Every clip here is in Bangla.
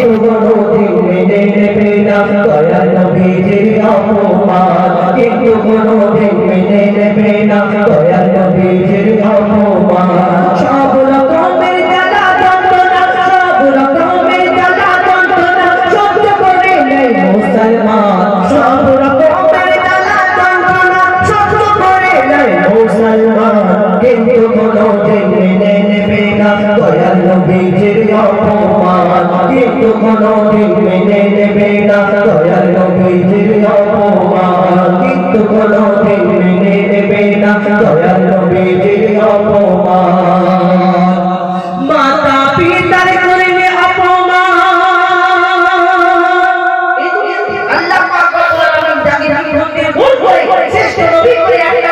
কোনোদিন মেনে নেবে না দয়াল নবীজির অপমান কিন্তু কোনোদিন মেনে নেবে না দয়াল নবীজির অপমান সব রকমের জ্বালা যন্ত্রণা সব রকমের জ্বালা যন্ত্রণা সহ্য কিন্তু কোনোদিন মেনে নেবে না নবীজির অপমান কোনোদিন মেনে নেবে না দয়াল নবীজির অপমান কিন্তু কোনোদিন মেনে নেবে না দয়াল নবীজির অপমান মাতা পিতার করবে অপমান আল্লাহ পাক রব্বুল আলামিন ভুল করে শ্রেষ্ঠ নবী করে একটা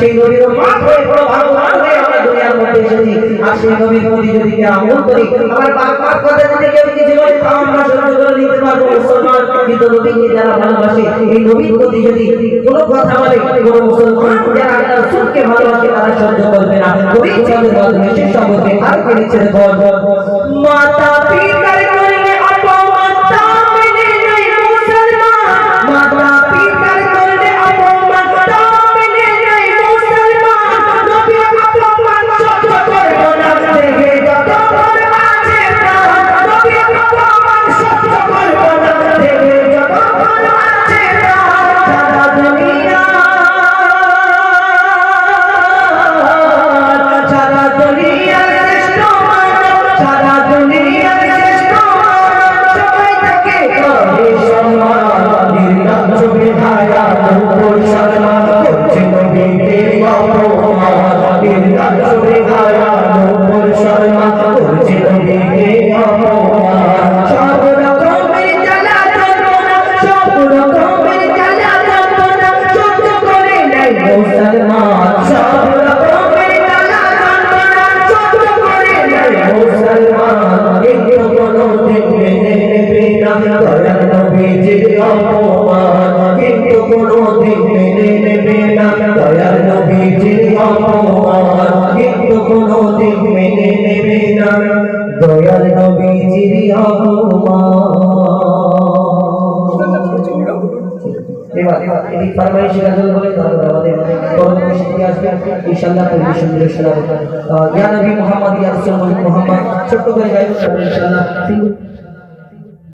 সেই নবীর পাক হয়ে বড় ভালো ভালো হয়ে আমরা দুনিয়ার মধ্যে এসেছি আর সেই নবীর যদি আমল করি আমার পাক পাক কথা যদি কেউ কিছু বলে তা আমরা সহ্য করে নিতে পারব মুসলমান কিন্তু নবীকে যারা ভালোবাসে এই নবীর প্রতি যদি কোনো কথা বলে কোনো মুসলমান যারা আল্লাহ রসুলকে ভালোবাসে তারা সহ্য করবে না। নবী চাঁদের মাধ্যমে সম্পর্কে আর কে বল? সম্মান করছে নবীকে অপমান নির্লজ্জ বিধায়া নূপুর কোনোদিন মেনে নেবে না। দয়াল নবীজির ছোট্ট করে গাইব